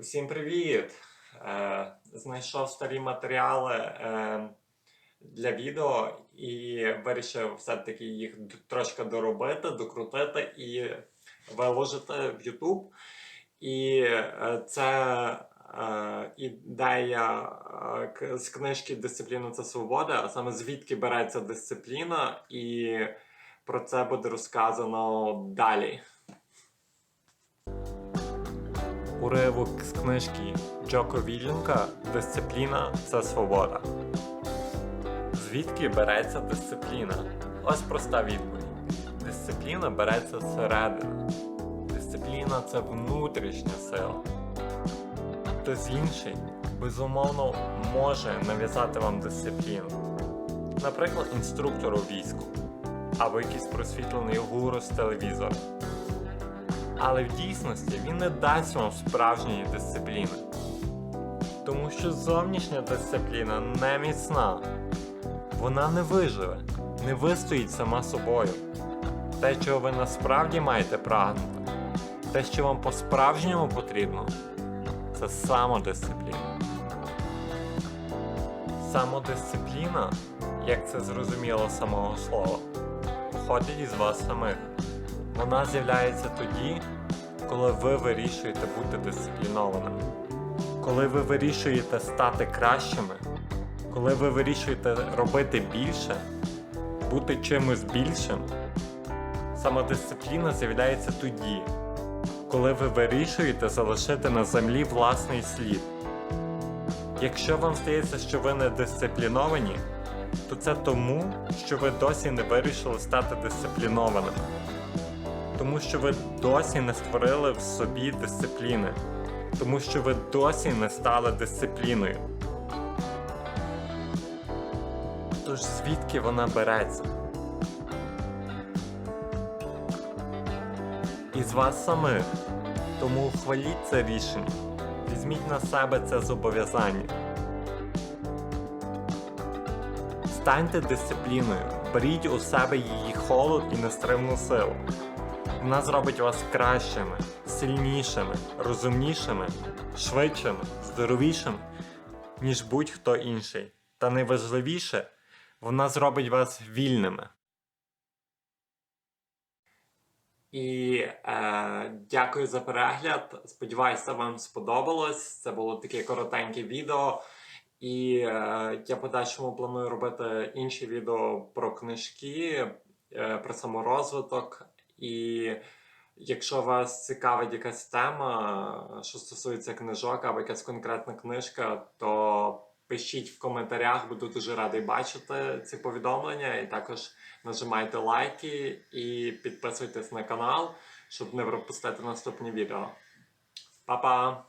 Усім привіт! Е, знайшов старі матеріали е, для відео і вирішив все-таки їх трошки доробити, докрутити і виложити в YouTube. І е, це е, ідея е, з книжки Дисципліна це свобода, а саме звідки береться дисципліна, і про це буде розказано далі. Уривок з книжки Джоко Віллінка Дисципліна це свобода. Звідки береться дисципліна? Ось проста відповідь. Дисципліна береться зсередини. Дисципліна це внутрішня сила. Хтось інший, безумовно, може нав'язати вам дисципліну. Наприклад, інструктор у війську або якийсь просвітлений гуру з телевізора. Але в дійсності він не дасть вам справжньої дисципліни. Тому що зовнішня дисципліна не міцна. Вона не виживе, не вистоїть сама собою. Те, чого ви насправді маєте прагнути, те, що вам по-справжньому потрібно, це самодисципліна. Самодисципліна, як це зрозуміло самого слова, походить із вас самих. Вона з'являється тоді, коли ви вирішуєте бути дисциплінованими. Коли ви вирішуєте стати кращими, коли ви вирішуєте робити більше, бути чимось більшим, самодисципліна з'являється тоді, коли ви вирішуєте залишити на землі власний слід. Якщо вам здається, що ви не дисципліновані, то це тому, що ви досі не вирішили стати дисциплінованими тому що ви досі не створили в собі дисципліни, тому що ви досі не стали дисципліною. Тож звідки вона береться? Із вас самих. Тому ухваліть це рішення. Візьміть на себе це зобов'язання. Станьте дисципліною, беріть у себе її холод і нестримну силу. Вона зробить вас кращими, сильнішими, розумнішими, швидшими, здоровішими, ніж будь-хто інший. Та найважливіше, вона зробить вас вільними. І е, дякую за перегляд. Сподіваюся, вам сподобалось. Це було таке коротеньке відео. І е, я подальшому планую робити інші відео про книжки, е, про саморозвиток. І якщо вас цікавить якась тема, що стосується книжок або якась конкретна книжка, то пишіть в коментарях, буду дуже радий бачити ці повідомлення. І також нажимайте лайки і підписуйтесь на канал, щоб не пропустити наступні відео. Па-па!